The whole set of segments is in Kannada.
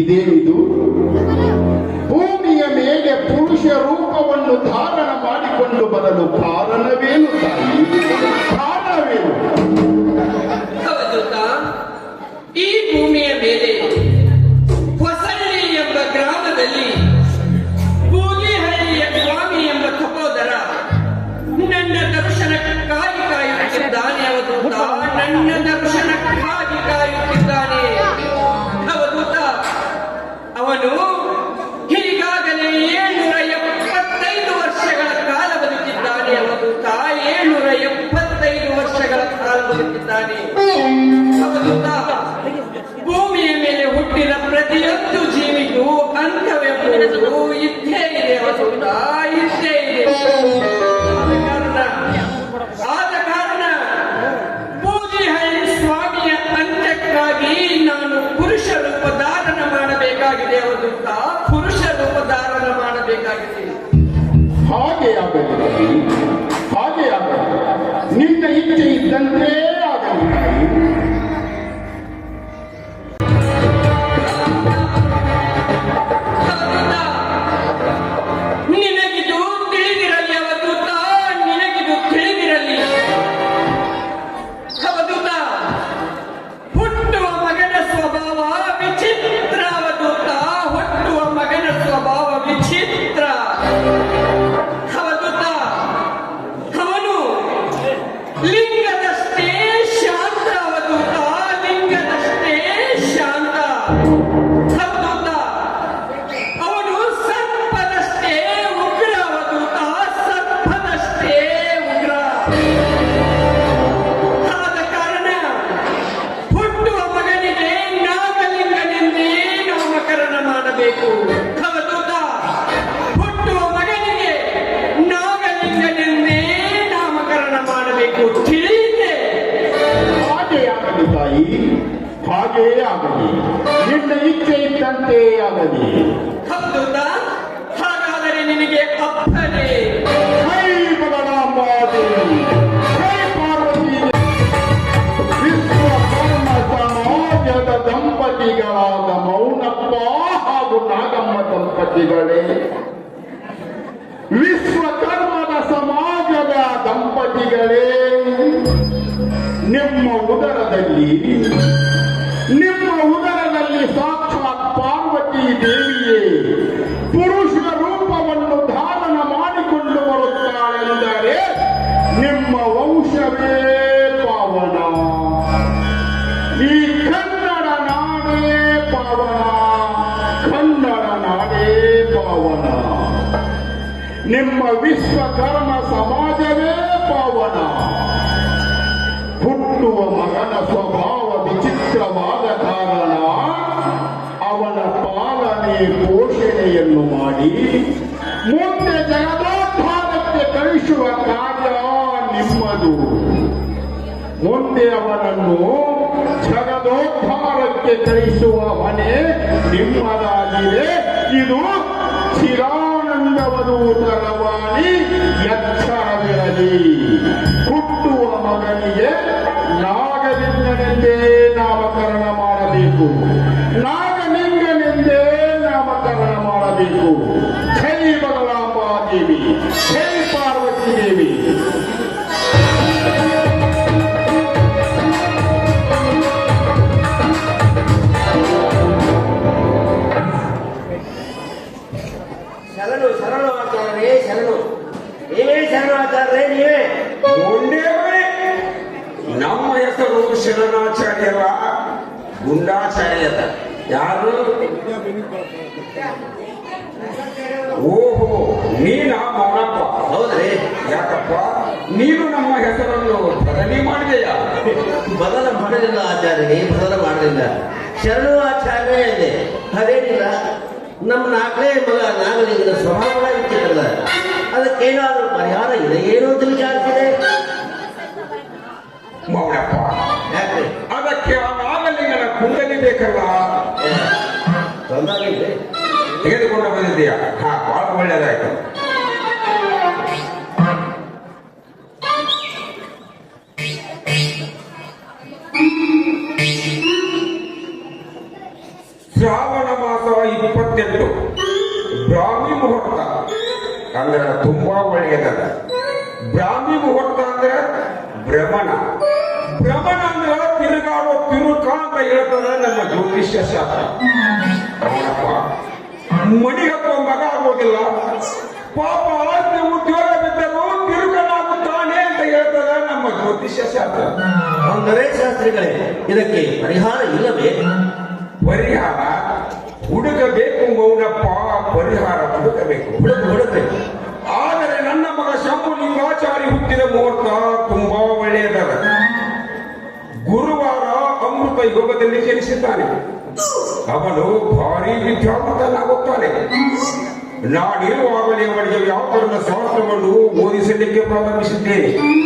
ಇದೇನಿದು ಭೂಮಿಯ ಮೇಲೆ ಪುರುಷ ರೂಪವನ್ನು ಧಾರಣ ಮಾಡಿಕೊಂಡು ಬರಲು ಕಾರಣವೇನು ತಾಯಿ? ಅಂತ್ಯವೆಂಬುದು ಇದ್ದೇ ಇದೆ ಅವಧೂತ ಇದ್ದೇ Bye. ನಿಮ್ಮ ಉದರದಲ್ಲಿ ನಿಮ್ಮ ಉದರದಲ್ಲಿ ಸಾಕ್ಷಾತ್ ಪಾರ್ವತಿ ದೇವಿಯೇ ಪುರುಷ ರೂಪವನ್ನು ಧಾರಣ ಮಾಡಿಕೊಂಡು ಬರುತ್ತಾಳೆಂದರೆ ನಿಮ್ಮ ವಂಶವೇ ಪಾವನ. ಈ ಕನ್ನಡ ನಾಡೇ ಪಾವನ, ಕನ್ನಡ ನಾಡೇ ಪಾವನ. ನಿಮ್ಮ ವಿಶ್ವಕರ್ಮ ಸಮಾಜವೇ ಪಾವನ. ಹುಟ್ಟುವ ಮಗನ ಸ್ವಭಾವ ವಿಚಿತ್ರವಾದ ಕಾರಣ ಅವನ ಪಾಲನೆ ಪೋಷಣೆಯನ್ನು ಮಾಡಿ ಮುಂದೆ ಜಗದೋದ್ಧಾರಕ್ಕೆ ಕಳಿಸುವ ಕಾರ್ಯ ನಿಮ್ಮದು. ಮುಂದೆ ಅವನನ್ನು ಜಗದೋದ್ಧಾರಕ್ಕೆ ಕಳಿಸುವ ಮನೆ ನಿಮ್ಮದಾಗಿದೆ. ಇದು ಚಿರಾನಂದವಧೂತರವಾಣಿ ಎಚ್ಚರವಿರಲಿ ಯಾರು? ಓಹೋ, ನೀನ ಮೌನಪ್ಪ ಹೌದ್ರಿ? ಯಾಕಪ್ಪ? ನೀನು ನಮ್ಮ ಹೆಸರನ್ನು ಬದಲಿ ಮಾಡಿದೆಯ? ಬದಲ ಮಾಡಲಿಲ್ಲ ಆಚಾರ್ಯ ಬದಲ ಮಾಡಲಿಲ್ಲ ಶರಣು ಆಚಾರ್ಯ ಇದೆ ಅದೇನಿಲ್ಲ, ನಮ್ಮ ನಾಲ್ಕನೇ ಮಗ ನಾಗಲಿಂಗನ día. ಪರಿಹಾರ? ಹುಡುಕಬೇಕು ಮೌನಪ್ಪ ಪರಿಹಾರ ಹುಡುಕಬೇಕು. ಹುಡುಕ ಆದರೆ ನನ್ನ ಮಗ ಶಂಭುಲಿಂಗಾಚಾರಿ ಹುಟ್ಟಿದ ಮುಹೂರ್ತ ತುಂಬಾ ಒಳ್ಳೆಯದಾಗ ಗುರುವಾರ ಅಮೃತ ಯೋಗದಲ್ಲಿ ಜನಿಸಿದ್ದಾನೆ. ಅವನು ಭಾರಿ ವಿದ್ಯಾವಂತನಾಗುತ್ತಾನೆ. ನಾನಿರುವಾಗಲೇ ಅವನಿಗೆ ವ್ಯಾಪಾರದ ಶಾಸ್ತ್ರವನ್ನು ಓದಿಸಲಿಕ್ಕೆ ಪ್ರಾರಂಭಿಸಿದ್ದೇನೆ.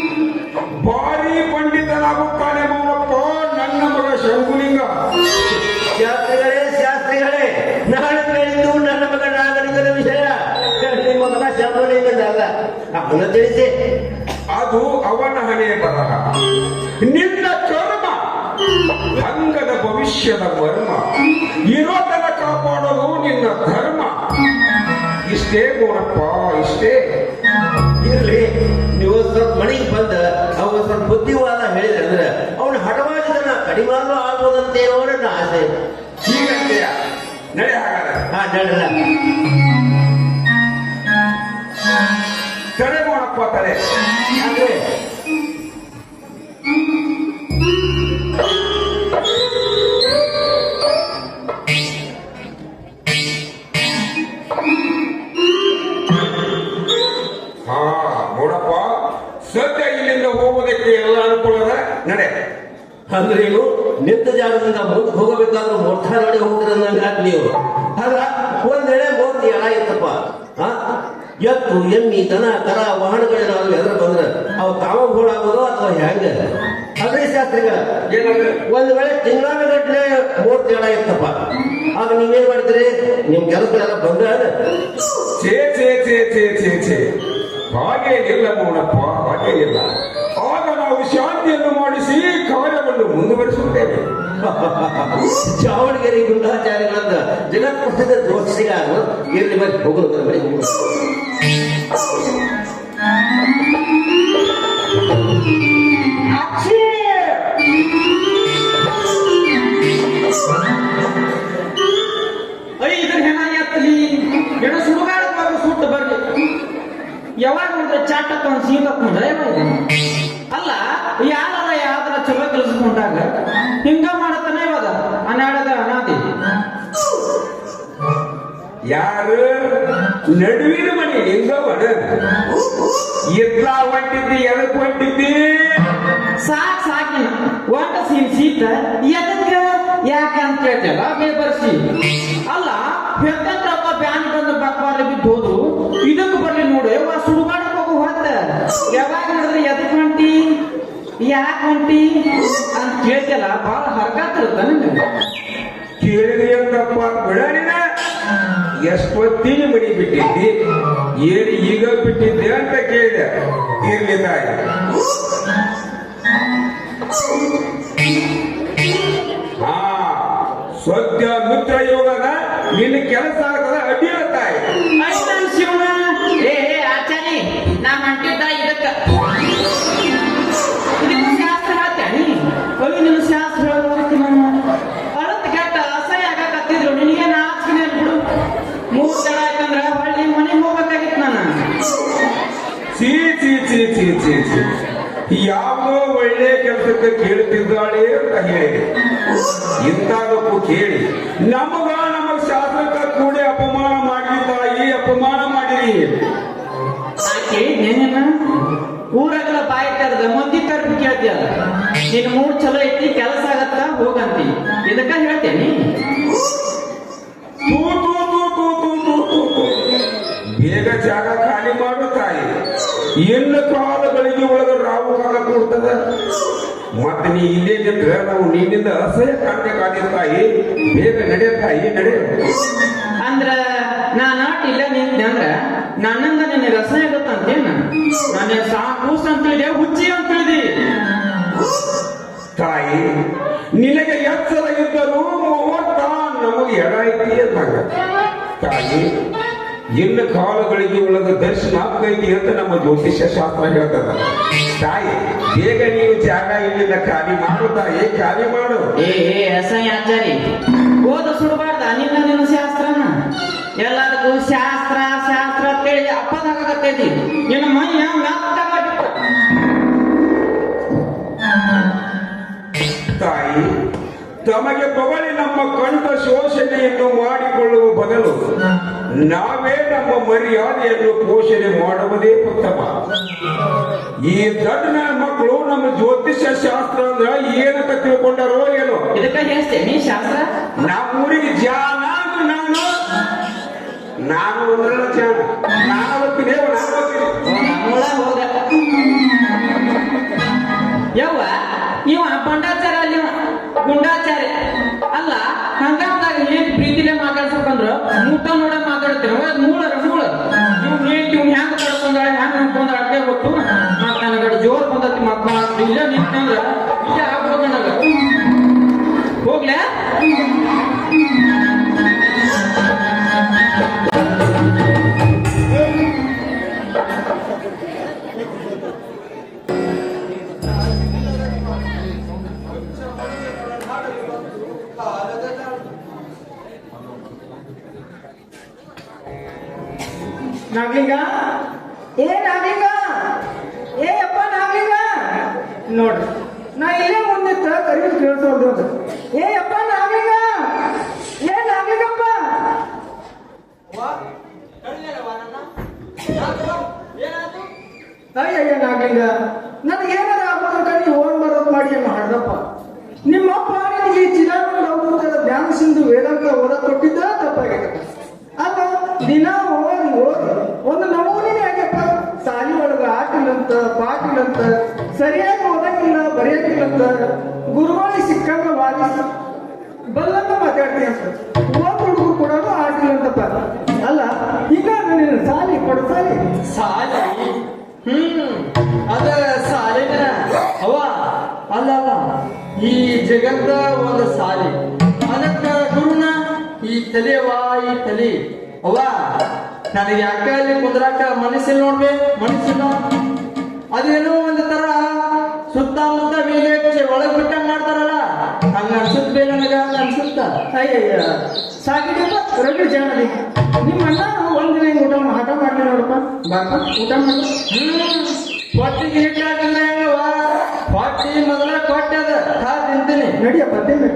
ತಿಳಿಸಿ ಅದು ಅವನ ಹಣೆ ಬರಹ. ನಿನ್ನ ಚರ್ಮ ಅಂಗದ ಭವಿಷ್ಯದ ಮರ್ಮ ಇರೋದನ್ನ ಕಾಪಾಡೋದು ನಿನ್ನ ಧರ್ಮ. ಇಷ್ಟೇ ನೋಡಪ್ಪ ಇಷ್ಟೇ. ಇರ್ಲಿ ನೀವು ಸ್ವಲ್ಪ ಮನೆಗೆ ಬಂದ ಅವನು ಸ್ವಲ್ಪ ಬುದ್ಧಿವಾದ ಹೇಳಿದ್ರೆ ಅಂದ್ರೆ ಅವನು ಹಠವಾಗಿದ್ದನ್ನ ಕಡಿಮಾದ್ರೂ ಆಗೋದಂತೆ ನನ್ನ ಆಸೆ. ಹೀಗಂತೆಯ? ನಡೆ ಹಾಗಾದ್ರೆ. ಹಾ ನಡಲ್ಲ ತಡೆ ಗೋಣಪ್ಪ ತಡೆ ಅಂದ್ರೆ ಹಾ, ನೋಡಪ್ಪ, ಸದ್ಯ ಇಲ್ಲಿಂದ ಹೋಗೋದಕ್ಕೆ ಎಲ್ಲ ಅನುಕೂಲದ ನಡೆ. ಅಂದ್ರೆ ನೀವು ನಿಂತ ಜಾಗದಿಂದ ಮುಂದೆ ಹೋಗಬೇಕಾದ್ರೂ ಮೊಟ್ಟ ನೋಡಿ ಹೋಗ್ತಿರಂದಂಗ ನೀವು ಅಲ್ಲ, ಒಂದ್ ಎಳೆ ಮೂರ್ತಿ ಎಲ್ಲ ಇತ್ತಪ್ಪ? ಎತ್ತು ಎಮ್ಮಿ ದನ ಕರ ವಾಹನಗಳೇನಾದ್ರು ಎದ್ರ ಬಂದ್ರೆ ಅವು ತಾವ ಹೋಳಾಗೋದು ಅಥವಾ ಹೆಂಗ? ಅದೇ ಶಾಸ್ತ್ರಿಗ ಏನಂದ್ರೆ? ಒಂದ್ ವೇಳೆ ತಿಂಗಳ ಗಟ್ಟಲೆ ಮೂರ್ತಿ ಹಣ ಇತ್ತಪ್ಪ. ಆಗ ನೀವೇನ್ ಮಾಡ್ತೀರಿ? ನಿಮ್ ಕೆಲಸ ಎಲ್ಲ ಬಂದ ಛೇ ಛೇ ಛೇ ಛೇ ಛೇ ಛೇ. ಹಾಗೇನಿಲ್ಲ ನೋಡಪ್ಪ ಹಾಗೇನಿಲ್ಲ. ಆಗ ನಾವು ಶಾಂತಿಯನ್ನು ಮಾಡಿಸಿ ಕಾರ್ಯವನ್ನು ಮುಂದುವರಿಸುತ್ತೇವೆ. ಚಾವಣಗೆರೆ ಗುಂಡಾಚಾರ್ಯಗಳಂತ ಜಗತ್ ಪ್ರಸಿದ್ಧ ಇರಲಿ ಮತ್ತೆ ಬರೀ ಹೋಗೋದು ಬರೀ ಹೋಗೋದು ಯಾವಾಗ ನೋಡಿದ್ರೆ ಚಾಟ ತಗೊಂಡು ಸೀತಕ್ಕೊಂಡ್ರೆ ಅಲ್ಲ ಯಾರ ಯಾವ್ದಾರ ಚಲೋ ಕೆಲಸಕೊಂಡಾಗ ಹಿಂಗ ಯಾರು? ನಡುವಿನ ಮನೆ ಹೆಂಗವನ ಎತ್ಲ ಹೊಂಟಿದ್ದಿ ಎದಕ್ ಹೊಂಟಿದ್ದಿ? ಸಾಕ್ ಸಾಕಿನ ಒಟ್ಟ ಸೀನ್ ಸೀತ ಎದಕ್ಕ ಯಾಕೆ ಅಂತ ಕೇಳ್ತಲ್ಲ ಬೇಬರ್ಸಿ ಅಲ್ಲ ಹೆತ್ತಂತ್ರಪ್ಪ ಬ್ಯಾನ್ ಬಂದು ಬಕ್ವಾರ ಬಿದ್ದು ಹೋದ್ರು? ಇದಕ್ಕೆ ಬರ್ಲಿ ನೋಡಿ. ವಾ ಮಾಡಿ ಹೋಗು ಹೊತ್ತ. ಯಾವಾಗ ನೋಡಿದ್ರೆ ಎದಕ್ ಹೊಂಟಿ? ಯಾಕೆ ಹೊಂಟಿ? ಅಂತ ಕೇಳ್ತಲ್ಲ ಬಹಳ ಹರ್ಕಾತಿರುತ್ತ ನಿಮ್ಗೆ ಕೇಳಿದ್ರಿ ಅಂತಪ್ಪ ಬಿಡಣಿನ ಎಷ್ಟೊತ್ತಿಗೆ ಮನಿ ಬಿಟ್ಟಿದ್ದಿ? ಏನು ಈಗ ಬಿಟ್ಟಿದ್ದೆ ಅಂತ ಕೇಳಿದೆ. ಇರ್ಲಿ ತಾಯಿ. ಕೇಳುತ್ತಿದ್ದಾಳೆ ಅಂತ ಹೇಳಿದೆ ಇಂಥದಕ್ಕೂ ಕೇಳಿ. ನಮಗ ನಮ್ಮ ಶಾಸಕ ಕೂಡ ಅಪಮಾನ ಮಾಡಿ ತಾಯಿ ಅಪಮಾನ ಮಾಡಿರಿ. ಊರಗಳ ಬಾಯಿ ತೆರೆದ ಮುಂದಿ ತರ್ಬಿ ಕೇಳ್ತೀಯ ನಿನ್ ಮೂಡ್ ಚಲೋ ಐತಿ ಕೆಲಸ ಆಗತ್ತ? ಹೋಗಂತಿ. ಇದಕ್ಕ ಹೇಳ್ತೇನೆ. ಬೇಗ ಜಾಗ ಖಾಲಿ ಮಾಡು ತಾಯಿ. ಎಲ್ಲ ಕಾಲಗಳಿಗೆ ಒಳಗ ರಾವು ಕಾಲ ಕೊಡ್ತದೆ? ಮತ್ತೆ ನೀ ಇಲ್ಲೇ ನಿಂತ್ರ ನಾವು ನಿನ್ನಿಂದ ಅಸಹ್ಯ ಕಾಣ್ಬೇಕಾಗಿಲ್ಲ ತಾಯಿ ಬೇಗ ನಡೆ ತಾಯಿ ನಡೆ. ಅಂದ್ರ ನಾ ನಾಟ್ ಇಲ್ಲ ನಿಂತೆ ಅಂದ್ರ ನನ್ನಿಂದ ನಿನ್ನ ರಸ ಗೊತ್ತಂತೇನ ನನ್ನ ಸಾಕೂಸ್ ಅಂತ ಹೇಳಿದೆ ಹುಚ್ಚಿ ಅಂತ ಹೇಳಿದಿ. ತಾಯಿ ನಿನಗೆ ಎಚ್ಚರ ಇದ್ದರೂ ಮೂವತ್ತ ನಮಗೆ ಎಡ ಐತಿ ಅಂದಾಗ. ತಾಯಿ ಇನ್ನು ಕಾಲಗಳಿಗೆ ಒಳಗ ದರ್ಶನ ಆಗ್ತೈತಿ ಅಂತ ನಮ್ಮ ಜ್ಯೋತಿಷ್ಯ ಶಾಸ್ತ್ರ ಹೇಳ್ತದ. ತಾಯಿ ಬೇಗ ನೀವು ಜಾಗ ಇಲ್ಲಿಂದ ಖಾಲಿ ಮಾಡು ತಾಯಿ ಖಾಲಿ ಮಾಡು. ಏ ಅಸಹ್ಯ ಆಚಾರಿ ಓದ ಸುಡಬಾರ್ದ ನಿನ್ನ ನಿನ್ನ ಶಾಸ್ತ್ರನ? ಎಲ್ಲದಕ್ಕೂ ಶಾಸ್ತ್ರ ಶಾಸ್ತ್ರ ಅಂತೇಳಿ ಅಪ್ಪದಾಗತ್ತೈತಿ ನಿನ್ನ ಮನೆಯ. ತಾಯಿ ತಮಗೆ ಬಗಲಿ ನಮ್ಮ ಕಂಠ ಶೋಷಣೆಯನ್ನು ಮಾಡಿಕೊಳ್ಳುವ ಬದಲು ನಾವೇ ನಮ್ಮ ಮರ್ಯಾದೆಯನ್ನು ಪೋಷಣೆ ಮಾಡುವುದೇ ಉತ್ತಮ. ಈ ದಡ್ಡನ ಮಕ್ಕಳು ನಮ್ಮ ಜ್ಯೋತಿಷ್ಯ ಶಾಸ್ತ್ರ ಅಂದ್ರ ಏನಂತ ತಿಳ್ಕೊಂಡಾರೋ ಏನೋ. ಇದಕ್ಕ ಹೇಳ್ತೇನಿ ಶಾಸ್ತ್ರ? ನಮ್ಮೂರಿಗೆ ಜಾನ ಅಂದ್ರೆ ನಾನು. ನಾನು ಒಂದ್ರಲ್ಲ ಜಾನ ನಾನು ಒಪ್ಪಿದೆ ಹೋಗ. ಯವ್ವ ಇವ ಬಂಡಾಚಾರ ಗುಂಡಾಚಾರ್ಯ. ಅಲ್ಲ ಹಂಗಂದಾಗ ಏನ್ ಪ್ರೀತಿನೇ ಮಾತಾಡ್ಸಕಂದ್ರ ಮೂಟ ನೋಡ ಮಾತಾಡ್ತೀರ. ಅದ್ ಮೂಳ ಮೂಳ ಇವ್ ನೀಟ್ ಇವ್ ಹ್ಯಾಂಗ ತಡ್ಕೊಂಡಾಳ ಹ್ಯಾಂಗ ನೋಡ್ಕೊಂಡಾಳ ಅಡ್ಗೆ ಗೊತ್ತು. ಮತ್ ಜೋರ್ ಬಂದತಿ ಮತ್ ಇಲ್ಲ ನಿಂತಂದ್ರ ಇಲ್ಲೇ ಆಗ್ಬೋದು ಹೋಗ್ಲೇ? ನಾಗ್ಲಿಂಗ? ಏ ನಾಗ್ಲಿಂಗ? ಏ ಅಪ್ಪ ನಾಗ್ಲಿಂಗ? ನೋಡ್ರಿ ನಾ ಇಲ್ಲೇ ಮುಂದಿತ್ತ ಕರೀದು ಕೇಳ್ತಾ ಏ ಅಪ್ಪ ನಾಗ್ಲಿಂಗ? ಏ ನಾಗ್ಲಿಂಗಪ್ಪ? ಅಯ್ಯಯ್ಯ ನಾಗ್ಲಿಂಗ, ನನಗೆ ಏನಾರ ಆಗ್ಬೇಕಂತ ನೀವು ಹೋಗ್ ಬರೋದು ಮಾಡಿ ಏನು ಮಾಡ್ದಪ್ಪ? ನಿಮ್ಮಪ್ಪ ನಿನಗೆ ಈ ಚಿರಾನಂದ ಡ್ಯಾನ್ಸ್ ಇಂದು ವೇದಾಂತ ಓದಕ್ ಕೊಟ್ಟಿದ್ದ ತಪ್ಪಾಗೈತೆ ಬರೆಯಂಗಿಲ್ಲಂತ ಗುರುವಾಳಿ ಸಿಕ್ಕಂಗ ಬಲ್ಲಂತ ಮಾತಾಡ್ತೀನಿ ಓದ್ ಹುಡುಗರು ಕೂಡ ಆಟಿಲ್ಲಂತಪ್ಪ ಅಲ್ಲ, ಈಗ ನೀನು ಸಾಲಿ ಕೊಡು, ಸಾಲಿ. ಸಾಲಿ? ಹ್ಮ್, ಅದ ಸಾಲಿನ ಅವ ಅಲ್ಲ ಅಲ್ಲ, ಈ ಜಗತ್ತ ಒಂದು ಸಾಲಿ. ಅದಕ್ಕ ಗುರುನ ಈ ತಲೆಯವ ಈ ತಲೆ. ಅವ ನನಗೆ ಯಾಕೆ ಅಲ್ಲಿ ಕುಂದ್ರಾಕ ಮನಸ್ಸಿಲ್ಲ ನೋಡ್ಬೇಕು ಮನಸ್ಸಿಲ್ಲ? ಅದೇನೋ ಒಂದು ತರ ವೇಲೆ ಒಳಗೆ ಬಿಟ್ಟ ಮಾಡ್ತಾರಲ್ಲ? ಹಂಗ ಅನ್ಸುತ್ತ ಬೇಗ ನನಗ ಅಂತ ಅನ್ಸುತ್ತ ಅಯ್ಯಯ್ಯ. ಸಾಕಿದಪ್ಪ ರವಿ ಜನರಿ ನಿಮ್ಮ ಅಣ್ಣ ಒಂದಿನ ಹಿಂಗೆ ಊಟ ಹಠ ಮಾಡ್ಲಿ ನೋಡಪ್ಪ. ಬಾಪ, ಊಟ ಮಾಡಿ ಹೊಟ್ಟಿಗೆ ಹಿಟ್ಟಾಕಿದ್ರೆ ಹೆಂಗವ ಹೊಟ್ಟಿ ಮೊದಲ ಕೊಟ್ಟದ. ಹಾ, ತಿಂತೀನಿ. ನಡಿಯಪ್ಪ, ತಿನ್ನಿ.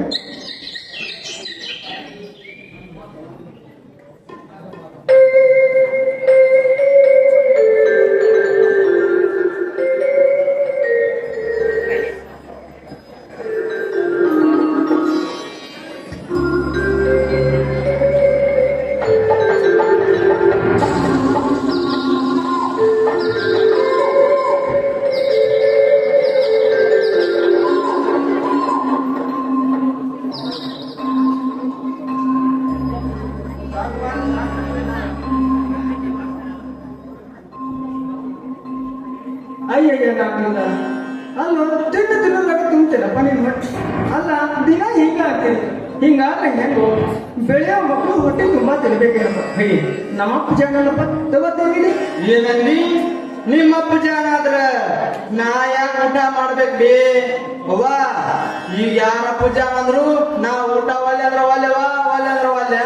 ಈಗ ಯಾರ ಪೂಜಾ ಅಂದ್ರು ನಾ ಊಟ ಒಲ್ಲೆ ಅಂದ್ರ ಒಲ್ಲೆವಾ ಒಲ್ಲೆ ಅಂದ್ರ ಒಲ್ಲೆ.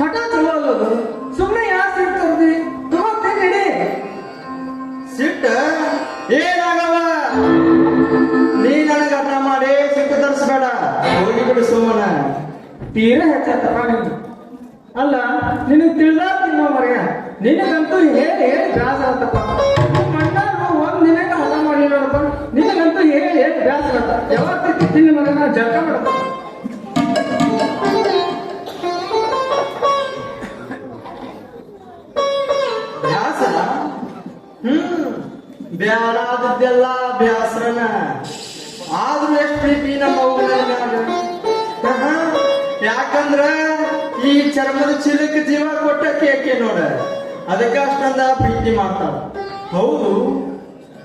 ಹಠ ಚಲೋ ಅಲ್ಲದು. ಸುಮ್ಮನೆ ಯಾರು ಸಿಗ್ತರ್ದಿ ತಗೋತೇನಿದೆ ಸಿಟ್ಟ? ಏನಾಗವ? ನೀ ನನಗ ಹಠ ಮಾಡಿ ಸಿಟ್ಟು ತರಿಸ್ಬೇಡ. ಹೋಗಿ ಬಿಡು ಸುಮ್ಮನ ತೀರಾ ಹೆಚ್ಚ ನೀನು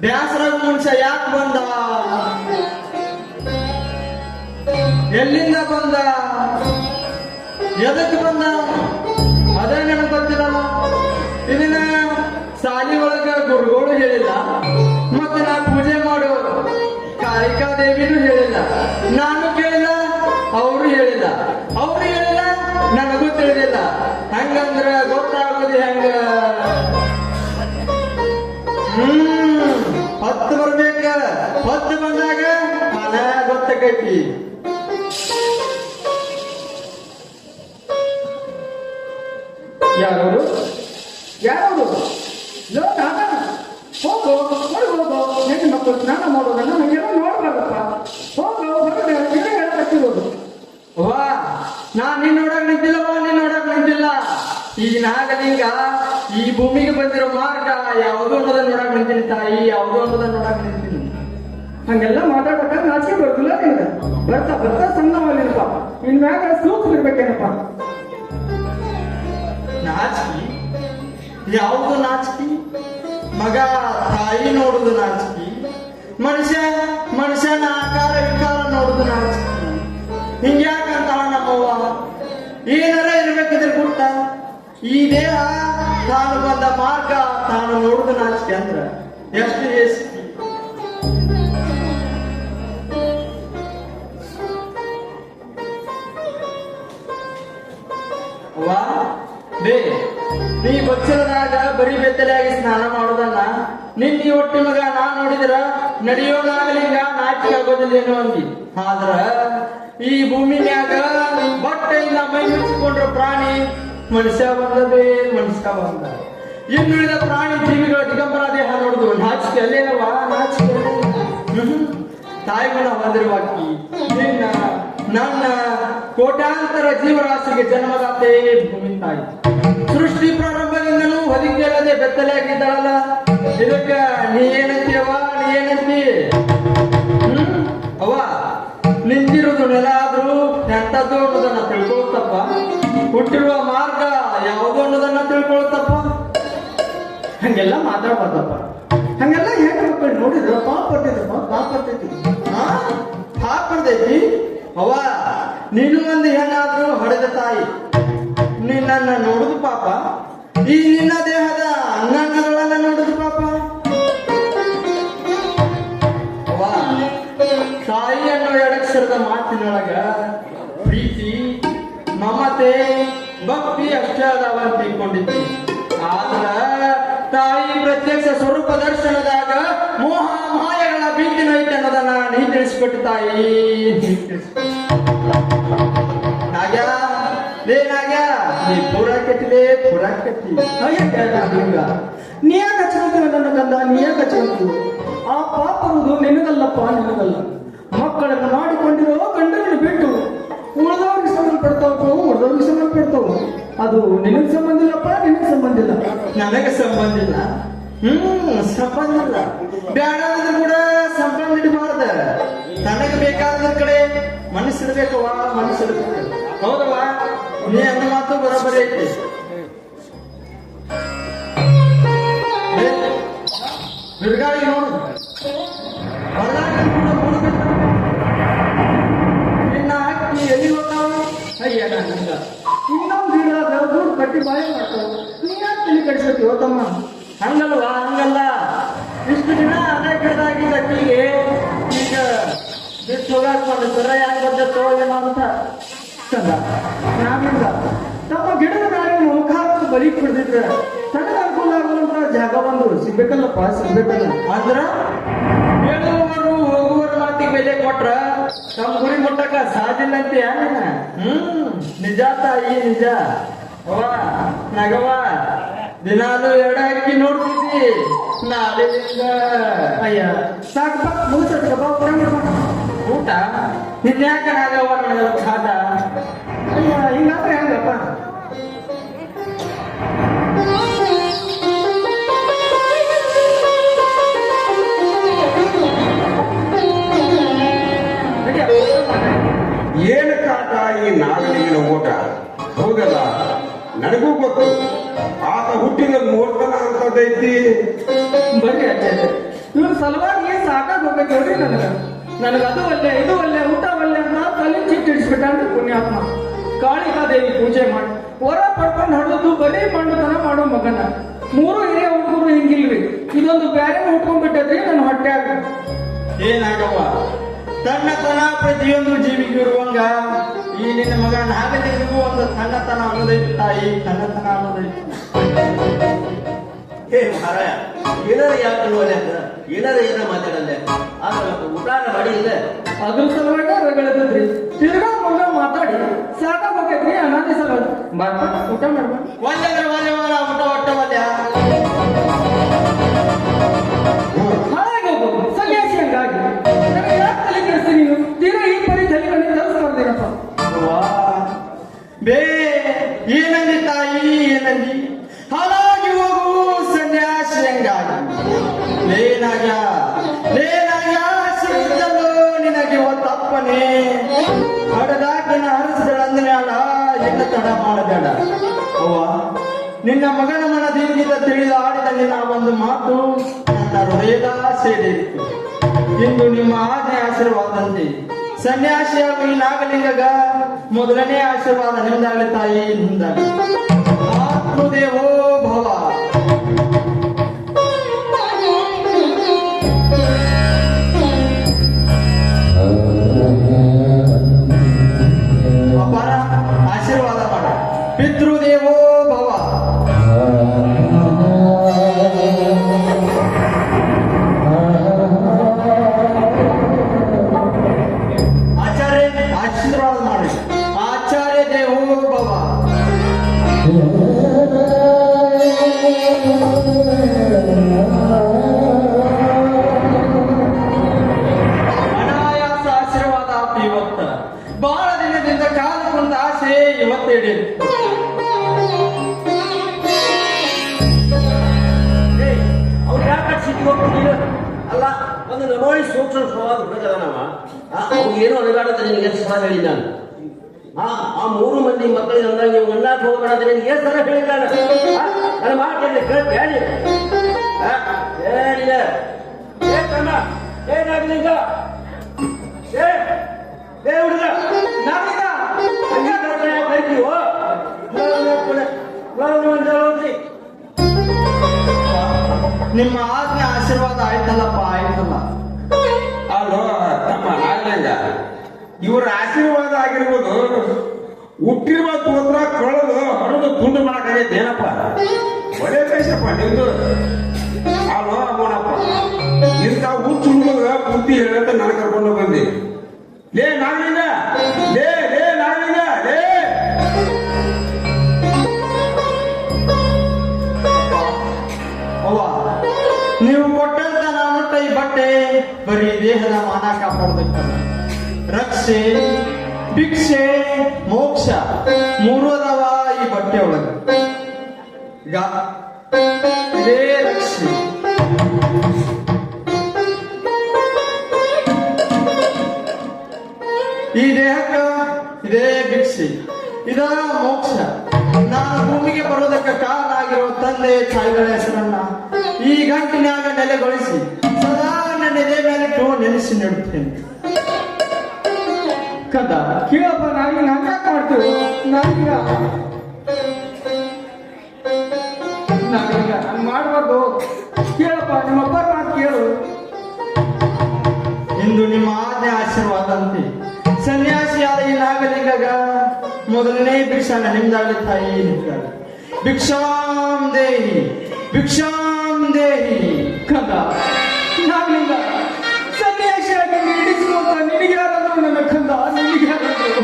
ಬ್ಯಾಸರ ಮನುಷ್ಯ ಯಾಕೆ ಬಂದ? ಎಲ್ಲಿಂದ ಬಂದ? ಎದಕ್ಕೆ ಬಂದ? ಅದೇ ನನಗೆ ಗೊತ್ತಿಲ್ಲಲ್ಲ ಇದನ್ನ ಸಾಲಿ ಒಳಗ ಗುರುಗಳು ಹೇಳಿಲ್ಲ. ಮತ್ತೆ ನಾನು ಪೂಜೆ ಮಾಡು ಕಾಳಿಕಾ ದೇವಿನೂ ಹೇಳಿಲ್ಲ. ನಾನು ಕೇಳಿಲ್ಲ, ಅವರು ಹೇಳಿಲ್ಲ. ಅವರು ಹೇಳಿಲ್ಲ, ನನಗೂ ತಿಳಿದಿಲ್ಲ. ಹಂಗಂದ್ರ ಗೊತ್ತಾಗೋದು ಹೆಂಗ? ಹ್ಮ್? ಹತ್ತು ಬರ್ಬೇಕ ಹತ್ತು ಬಂದಾಗ ಮನ ಗೊತ್ತಾಕೈತಿ. ಯಾರವರು? ಯಾರವರು? ಹೋಗೋ ಹೆಣ್ಣು ಮಕ್ಕಳು ಸ್ನಾನ ಮಾಡೋದನ್ನ ನೋಡ್ಬಾರ್ದಪ್ಪ. ಹೋಗೋ ಹೊರಗೆ ಇದೇ ಹೇಳಕತ್ತಿರೋದು ವಾ ನಾನ್ ನಿನ್ನ ನೋಡಕ್ ನಿಂತಿಲ್ಲವಾ ನೀನ್ ನೋಡಕ್ ನಿಂತಿಲ್ಲ. ಈ ನಾಗಲಿಂಗ ಈ ಭೂಮಿಗೆ ಬಂದಿರೋ ಮಾರ್ಗ ಯಾವುದೋ ಅನ್ನೋದನ್ನ ನೋಡಕ್ ನಿಂತೀನಿ ತಾಯಿ, ಯಾವುದೋ ಅನ್ನೋದನ್ನ ನೋಡಕ್ ನಿಂತೀನಿ ಹಂಗೆಲ್ಲ ಮಾತಾಡ್ಬೇಕಾದ್ರೆ ನಾಚಿಕೆ ಬರ್ತಿಲ್ಲ ನಿನಗೆ ಬರ್ತಾ ಬರ್ತಾ ಸಣ್ಣವಲ್ಲಿನಪ್ಪ ಇನ್ ಮ್ಯಾಗ ಸೂಕ್ ಇರ್ಬೇಕೇನಪ್ಪ? ನಾಚಿಕೆ? ಯಾವುದು ನಾಚಿಕೆ? ಮಗ, ತಾಯಿ ನೋಡುದು ನಾಚಿಕೆ? ಮನುಷ್ಯ, ಮನುಷ್ಯನ ಆಕಾರ, ವಿಕಾರ ನೋಡುದು ನಾಚಿಕೆ. ಹಿಂಗ್ಯಾಕಂತ ನಮ್ಮವ್ವ? ಏನಾರ ಇರ್ಬೇಕಿದ್ರೆ ಗುಟ್ಟ ಈ ದೇಹ ತಾನು ಬಂದ ಮಾರ್ಗ, ತಾನು ನೋಡುದು ನಾಚಿಕೆ ಅಂದ್ರ ಎಷ್ಟು ನೀ ಬಚ್ಚಲದಾಗ ಬರೀ ಬೆತ್ತಲೆಯಾಗಿ ಸ್ನಾನ ಮಾಡೋದನ್ನ ನಿನ್ನ ಒಟ್ಟಿ ಮಗ ನಾ ನೋಡಿದ್ರ ನಡೆಯೋದಾಗಲಿಂಗ ನಾಚಿಕೆ ಆಗೋದಿಲ್ಲೇನೋ ಅಂದಿ ಆದ್ರ ಈ ಭೂಮಿನ್ಯಾಗ ಬಟ್ಟೆಯಿಂದ ಮೈ ಮನುಷ್ಯ ಬಂದದೇ ಮನುಷ್ಯ ಬಂದ. ಇನ್ನುಳಿದ ಪ್ರಾಣಿ ಜೀವಿಗಳ ದಿಗಂಬರ ದೇಹ ನೋಡುದು ನಾಚಿಕೆ ಅಲ್ಲೇನವಾ ನಾಚಿಕೆ ತಾಯಿಗಳ ಹೊಂದಿರುವಾಕಿ ನಿನ್ನ, ನನ್ನ ಕೋಟ್ಯಾಂತರ ಜೀವರಾಶಿಗೆ ಜನ್ಮದಾತೆ ಭೂಮಿ ತಾಯಿ. ಸೃಷ್ಟಿ ಪ್ರಾರಂಭದಿಂದಲೂ ಹೊದಿಕೆಯಲ್ಲದೆ ಬೆತ್ತಲೆಯಾಗಿದ್ದಾಳಲ್ಲ ಇದಕ್ಕ ನೀ ಏನಂತೀಯವ್ವ? ನೀ ಏನಂತಿ? ಅವ್ವ ನಿಂತಿರುವುದು ನೆಲ ಆದ್ರೂ ಎಂತದ್ದು ಅನ್ನೋದನ್ನ ತಿಳ್ಕೊಳ್ತಪ್ಪ. ಹುಟ್ಟಿರುವ ಮಾರ್ಗ ಯಾವುದು ಅನ್ನೋದನ್ನ ತಿಳ್ಕೊಳ್ತಪ್ಪ. ಹಂಗೆಲ್ಲ ಮಾತಾಡ್ಬಾರ್ದಪ್ಪ. ಹಂಗೆಲ್ಲ ಹೆಣ್ಣು ಮಕ್ಕಳು ನೋಡಿದ್ರ ಪಾಪ ಬರ್ತೈತಪ್ಪ ಪಾಪ ಬರ್ತೈತಿ ಪಾಪ ಬರ್ತೈತಿ ಅವ ನೀನು ಒಂದು ಹೆಣ್ಣಾದ್ರೂ ಹಡೆದ ತಾಯಿ. ನಿನ್ನನ್ನ ನೋಡುದು ಪಾಪ. ಈ ನಿನ್ನ ದೇಹದ ಅಂಗಾಂಗಗಳನ್ನ ಎರಡಕ್ಷರದ ಮಾತಿನೊಳಗ ಪ್ರೀತಿ, ಮಮತೆ, ಭಕ್ತಿ ಅಷ್ಟೇ ಅದಾವ ಅಂತ ತಿಳ್ಕೊಂಡಿದ್ದೆ ಆದ್ರ ತಾಯಿ ಪ್ರತ್ಯಕ್ಷ ಸ್ವರೂಪ ದರ್ಶನದಾಗ ಮೋಹ ಮಾಯಗಳ ಭೀತಿನ ಐತೆ ಅನ್ನೋದನ್ನ ನೀ ತಿಳಿಸ್ಕೊಟ್ಟು ತಾಯಿ. ನಾಗ್ಯ ನೀ ಪೂರ ಕೆಟ್ಟಿದೆ ಪೂರ ಕೆಟ್ಟಿ ನೀ ಯಾಕೆ ಹಚ್ಕೊಂತೀವಿ ನನ್ನ ಕಂದ ನೀ ಯಾಕೆ ಆ ಪಾಪ ನಿನಗಲ್ಲಪ್ಪ, ನಿನಗಲ್ಲ. ಮಕ್ಕಳನ್ನು ಮಾಡಿಕೊಂಡಿರೋ ಗಂಡನನ್ನು ಬಿಟ್ಟು ಉಳಿದವ್ರಿಗೆ ಸಂಬಂಧಪಡ್ತಾವು ಉಳಿದವ್ರಿಗೆ ಸಂಬಂಧಪಡ್ತಾವು ಅದು ನಿನಗೆ ಸಂಬಂಧ ಇಲ್ಲಪ್ಪ ನಿನಗೆ ಸಂಬಂಧ ಇಲ್ಲ. ನನಗೆ ಸಂಬಂಧ ಇಲ್ಲ. ಹ್ಮ್ ಸಂಬಂಧ ಇಲ್ಲ. ಬ್ಯಾಡಾದ್ರೆ ಕೂಡ ಸಂಬಂಧ ಇಡಬಾರ್ದ. ನನಗೆ ಬೇಕಾದ ಕಡೆ ಮನಸ್ಸಿಡ್ಬೇಕವ್ವ ಮನಸ್ಸಿಡ್ಬೇಕು ಹೌದವ್ವ ನೀ ಅನ್ನ ಮಾತು ಬರೋಬ್ಬರಿ ಐತಿ. ಏ, ನೋಡು. ಇನ್ನೊಂದು ಗಿಡ ಬೆಳೆದು ಕಟ್ಟಿ ಬಾಯಿ ಮಾಡ್ತಾರೆ ನೀ ಯಾಕೆ ತಲೆ ಕಡಿಸ್ಕೊತೀವ ತಮ್ಮ ಹಂಗಲ್ವ ಹಂಗಲ್ಲ ಇಷ್ಟು ದಿನ ಅದೇ ಗಿಡದಾಗಿದ್ದ ಅಕ್ಕಿಗೆ ಈಗ ಬಿಟ್ಟು ಬಂದ ಸರ ಯಾಕೆ ಬಂದತ್ತೋ ಏನೋ ಅಂತ ನಾವಿಲ್ಲ ತಮ್ಮ ಗಿಡದ ಮೇಲೆ ಮುಖಾರದ ಬಲಿ ಕುಡಿದಿದ್ರೆ ತನಗೆ ಅನುಕೂಲ ಆಗುವಂತ ಜಾಗ ಒಂದು ಸಿಗ್ಬೇಕಲ್ಲಪ್ಪ, ಸಿಗ್ಬೇಕಲ್ಲ. ಆದ್ರ ಹೇಳುವವರು ಹೋಗುವವರ ಮಾತಿಗೆ ಬೆಲೆ ಕೊಟ್ರ ತಮ್ಮ ಗುರಿ ಮುಟ್ಟಕ ಸಾಧಿಲ್ಲ ಅಂತ ಯಾನ ಹ್ಮ್ ನಿಜ ತಾಯಿ ನಿಜ. ಅವ್ವ ನಗವ ದಿನಾಲು ಎರಡು ಅಕ್ಕಿ ನೋಡ್ತಿದ್ದಿ. ನಾಳೆಯಿಂದ ಅಯ್ಯ. ಸಾಕಪ್ಪ ಮುಗಿಸಪ್ಪ ಊಟ ನಿನ್ಯಾಕ ನಾಗವ್ವ ನನಗೆ ಕಾಟ ಅಯ್ಯ ಹಿಂಗಾದ್ರೆ ಹೆಂಗಪ್ಪ? ಒಳ್ಳೆ ಇದು ಒಳ್ಳೆ ಊಟ ಅಂತ ತಲೆ ಚಿಟ್ಟು ಪುಣ್ಯಾತ್ಮ. ಕಾಳಿಕಾ ದೇವಿ ಪೂಜೆ ಮಾಡಿ. ಹೊರ ಪಡ್ಕೊಂಡು ಹಡದು ಬರೀ ಮಂಡತನ ಮಾಡೋ ಮಗನ. ಮೂರು ಹಿರಿಯ ಹುಡುಗರು ಹಿಂಗಿಲ್ರಿ ಇದೊಂದು ಬ್ಯಾರೆ ಹುಟ್ಕೊಂಡ್ಬಿಟ್ಟದ್ರಿ ನನ್ನ ಹೊಟ್ಟ್ಯಾಗ ಏನಾಗವ್ವ? ತನ್ನತನ ಪ್ರತಿಯೊಂದು ಜೀವಿಗೂ ಇರುವಂಗ. ಈ ನಿನ್ನ ಮಗ ನಾಗದೇವಿಗೂ ಒಂದು ತನ್ನತನ ಅನ್ನೋದೈತಿ ತಾಯಿ. ತನ್ನತನ ಅನ್ನೋದೈತಿ. ಹೇ ಮಹಾರಾಯ. ಏನಾರ ಯಾಕೆ ಅನ್ನೋಲ್ಯಾಕ ಏನಾರ ಏನ ಮಾತಾಡಲ್ಲ ಆದ್ರೆ ಊಟಾನ ಮಾಡಿ ಇಲ್ಲ. ಅದ್ರ ಸಲುವಾಗಿ ರಗಳೆದ್ರಿ ತಿರ್ಗಾ ಮಗ ಮಾತಾಡಿ ಸಾಕಾಗ್ ಹೋಗೈತ್ರಿ ಅನಾದಿ ಸಲ ಬರ್ತಾ ಊಟ ಮಾಡ್ಬೋದು ಒಂದಂದ್ರೆ ಒಂದೇ ವಾರ ಊಟ ಹಡದಾಕಿನ ಹರಿಸಿದಳಂದ್ರೆ ಅಲ್ಲ ಎಲ್ಲ ತಡ ಮಾಡಬೇಡ. ಅವ್ವ, ನಿನ್ನ ಮಗನ ಮನ ದೇವಿಗಿಂತ ತಿಳಿದು ಆಡಿದ ನಿನ್ನ ಒಂದು ಮಾತು ನನ್ನ ಹೃದಯದ ಸೇರಿತ್ತು ಇಂದು ನಿಮ್ಮ ಆಜ್ಞೆ ಆಶೀರ್ವಾದಂತೆ. ಸನ್ಯಾಸಿಯಾಗಿ ಈ ನಾಗಲಿಂಗಗ ಮೊದಲನೇ ಆಶೀರ್ವಾದ ನಿಮ್ದಾಗಲಿ ತಾಯಿ ನಿಮ್ದಾಗಲಿ. ಮಾತೃದೇವೋ ಏನಾಗಲಿಂಗ ಏ ಹುಡುಗ ಯಾಕೆ ಕರಿತೀವೋ? ನಿಮ್ಮ ಆಜ್ಞೆ ಆಶೀರ್ವಾದ ಆಯ್ತಲ್ಲಪ್ಪ ಆಯ್ತಲ್ಲ? ಅಲ್ಲೋ ತಮ್ಮ ನಾಗಲಿಂಗ ಇವ್ರ ಆಶೀರ್ವಾದ ಆಗಿರ್ಬೋದು ಹುಟ್ಟಿರುವ ಪುತ್ರ ಕಳೆದು ಹೊರದು ತುಂಡು ಮಾಡಕ್ಕಾಗೈತೆ ಏನಪ್ಪ ಒಳ್ಳೆ ದೇಶಪ್ಪ ನಿಮ್ದು. ಅಲ್ಲೋ ಅಮ್ಮನಪ್ಪ. ಇಂಥ ಹುಚ್ಚು ಬುದ್ಧಿ ಹೇಳಂತ ನಾನು ಕರ್ಕೊಂಡು ಬಂದೆ. ಲೇ ನಾಗಲಿಂಗ ಲೇ ಲೇ ನಾಗಲಿಂಗ ಲೇ. ನೀವು ಕೊಟ್ಟಂತ ನಾನು ಕೈ ಬಟ್ಟೆ, ಬರೀ ದೇಹದ ಮಾನ ಕಾಪಾಡಬೇಕಲ್ಲ. ರಕ್ಷೆ, ಭಿಕ್ಷೆ, ಮೋಕ್ಷ ಮೂರು ಅದಾವ ಈ ಬಟ್ಟೆ ಒಳಗೆ ಈಗ ಈ ದೇಹಕ್ಕ ಇದೇ ಭಿಕ್ಷಿ ಇದ ಮೋಕ್ಷ. ನಾನು ಭೂಮಿಗೆ ಬರೋದಕ್ಕೆ ಕಾರಣ ಆಗಿರೋ ತಂದೆ ತಾಯಿಗಳ ಹೆಸರನ್ನ ಈ ಗಂಟಿನಾಗ ನೆಲೆಗೊಳಿಸಿ, ಸದಾ ನನ್ನ ಎದೆ ತೋ ನೆನೆಸಿ ನೆಡುತ್ತೇನೆ. ಕದ, ಕೇಳಪ್ಪ ನಾನು ನಂಗ ಮಾಡ್ತೀವಿ? ನನಗ ನನಗ ಹಂಗ್ ಮಾಡ್ಬಾರ್ದು. ಕೇಳಪ್ಪ, ನಿಮ್ಮ ಅಪ್ಪರ ಮಾತು ಕೇಳು. ಇಂದು ನಿಮ್ಮ ಆಜ್ಞೆ ಆಶೀರ್ವಾದಂತೆ ಸನ್ಯಾಸಿಯಾದ ಈ ನಾಗಲಿಂಗಗ ಮೊದಲನೇ ಭಿಕ್ಷಾನ ನಿಮ್ದಾಗಲಿ ತಾಯಿ ಭಿಕ್ಷಾಂ ದೇಹಿ ಭಿಕ್ಷಾಂ ದೇಹಿ ಕಂದ. ನಾಗಲಿಂಗ ಸನ್ಯಾಸಿಯಾಗಿ ಹಿಡಿಸ್ಕೊಂತ ನಿನಗೆ ಯಾರಾದ್ರು ನನ್ನ ಕಂದ? ನಿನಗೆ ಯಾರಾದ್ರು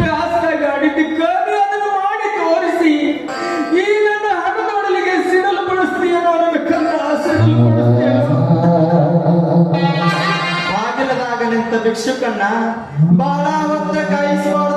ಬ್ಯಾಸರಾಗಿ ಆಡಿದ್ದಕ್ಕ ಯೇಸು ಕನ್ನ ಬಲವಂತ ಕೈಸುವ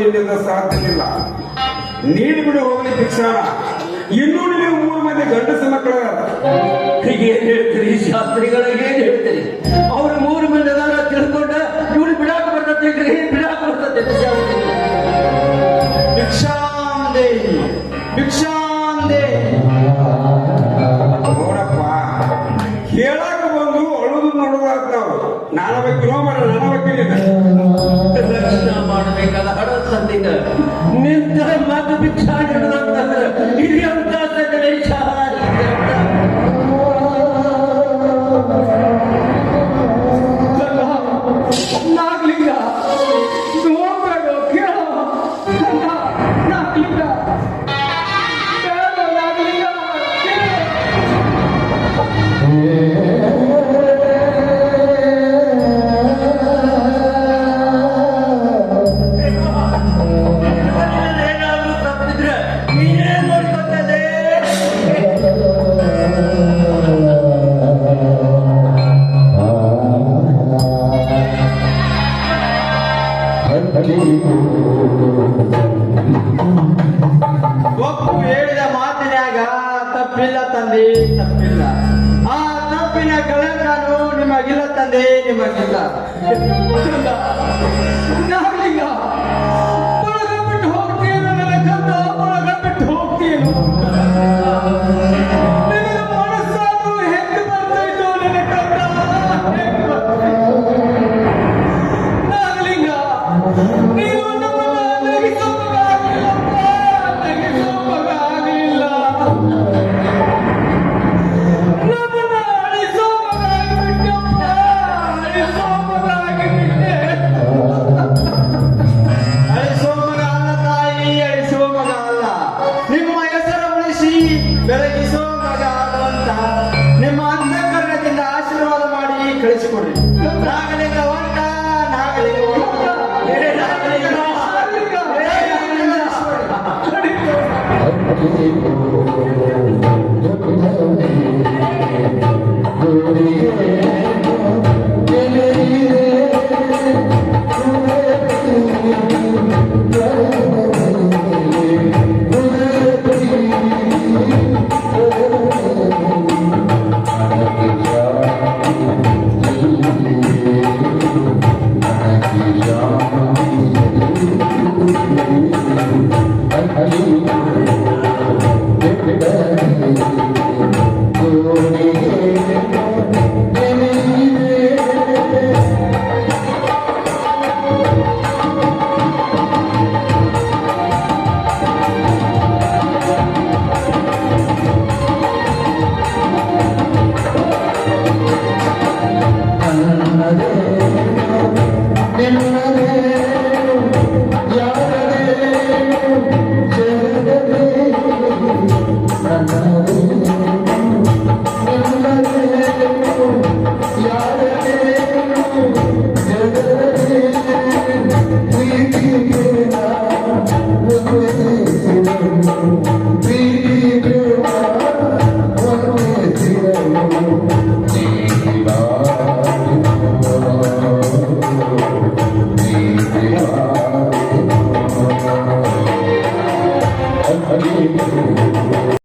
ನಿನ್ನಿಂದ ಇಲ್ಲ ನೀನು ಬಿಡು, ಹೋಗಲಿ ಶಿಕ್ಷಣ ಇನ್ನೂ ನೀವು ಮೂರು ಮಂದಿ ಗಂಡಸ ಮಕ್ಕಳ. ಹೀಗೆ ಹೇಳ್ತೀರಿ ಶಾಸ್ತ್ರಿಗಳಿಗೆ ಹೇಳ್ತೀರಿ. every time.